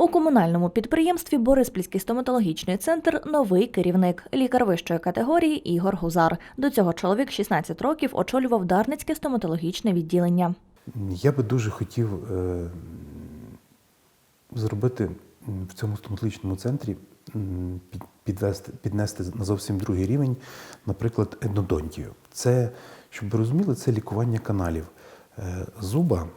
У комунальному підприємстві Бориспільський стоматологічний центр новий керівник, лікар вищої категорії Ігор Гузар. До цього чоловік 16 років очолював Дарницьке стоматологічне відділення. Я би дуже хотів е, зробити в цьому стоматологічному центрі підвести, піднести на зовсім другий рівень, наприклад, ендодонтію. Це, щоб ви розуміли, це лікування каналів Е, зуба.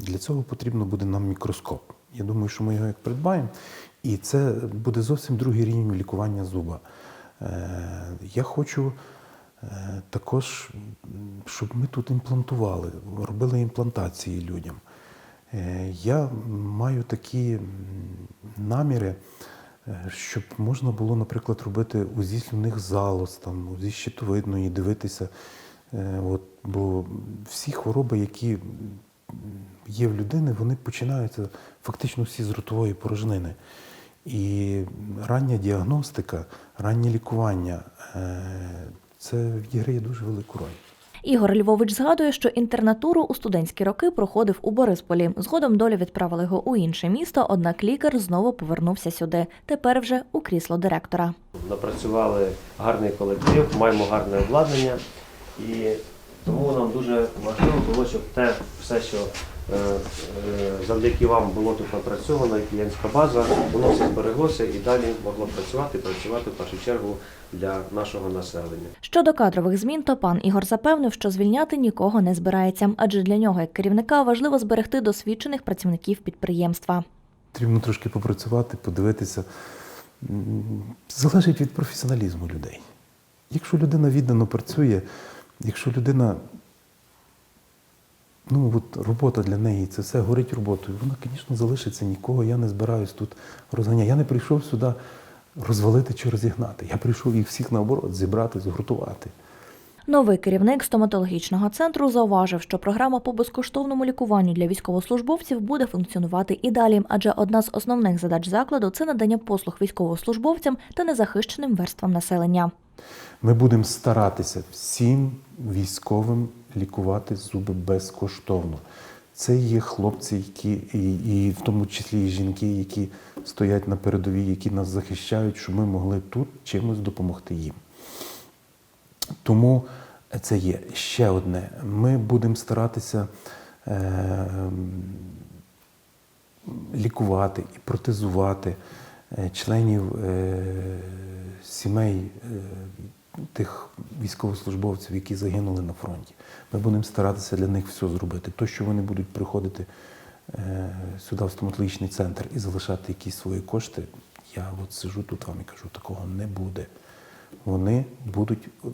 Для цього потрібно буде нам мікроскоп. Я думаю, що ми його як придбаємо, і це буде зовсім другий рівень лікування зуба. Е, Я хочу е, також, щоб ми тут імплантували, робили імплантації людям. Е, Я маю такі наміри, щоб можна було, наприклад, робити УЗІ слюнних залоз, там, УЗІ щитовидної, дивитися. От, бо всі хвороби, які є в людини, вони починаються фактично всі з ротової порожнини. І рання діагностика, раннє лікування е, це відіграє дуже велику роль. Ігор Львович згадує, що інтернатуру у студентські роки проходив у Борисполі. Згодом доля відправила його у інше місто, однак лікар знову повернувся сюди. Тепер вже у крісло директора. напрацювали гарний колектив, маємо гарне обладнання, і тому нам дуже важливо було, щоб те все, що е, е, завдяки вам було тут напрацьовано, і клієнтська база, воно все збереглося і далі могло працювати, працювати в першу чергу для нашого населення. Щодо кадрових змін, то пан Ігор запевнив, що звільняти нікого не збирається, адже для нього, як керівника, важливо зберегти досвідчених працівників підприємства. Потрібно трошки попрацювати, подивитися. Залежить від професіоналізму людей. Якщо людина віддано працює, якщо людина, ну от робота для неї, це все горить роботою, вона, звісно, залишиться, нікого я не збираюсь тут розганяти. Я не прийшов сюди розвалити чи розігнати. Я прийшов їх всіх наоборот зібрати, згуртувати. Новий керівник стоматологічного центру зауважив, що програма по безкоштовному лікуванню для військовослужбовців буде функціонувати і далі, адже одна з основних задач закладу це надання послуг військовослужбовцям та незахищеним верствам населення. Ми будемо старатися всім військовим лікувати зуби безкоштовно. Це є хлопці, які і, і в тому числі і жінки, які стоять на передовій, які нас захищають, щоб ми могли тут чимось допомогти їм. Тому це є ще одне. Ми будемо старатися е, лікувати і протезувати е, членів е, сімей е, тих військовослужбовців, які загинули на фронті. Ми будемо старатися для них все зробити. То, що вони будуть приходити е, сюди, в стоматологічний центр, і залишати якісь свої кошти, я от сижу тут вам і кажу, такого не буде. Вони будуть, е,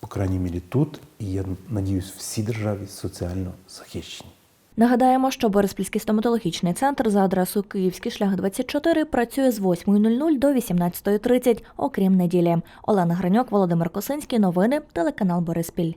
по крайній мірі, тут, і я надіюсь, всі державі соціально захищені. Нагадаємо, що Бориспільський стоматологічний центр за адресою Київський шлях 24 працює з 8.00 до 18.30, окрім неділі. Олена Граньок, Володимир Косинський. Новини, телеканал Бориспіль.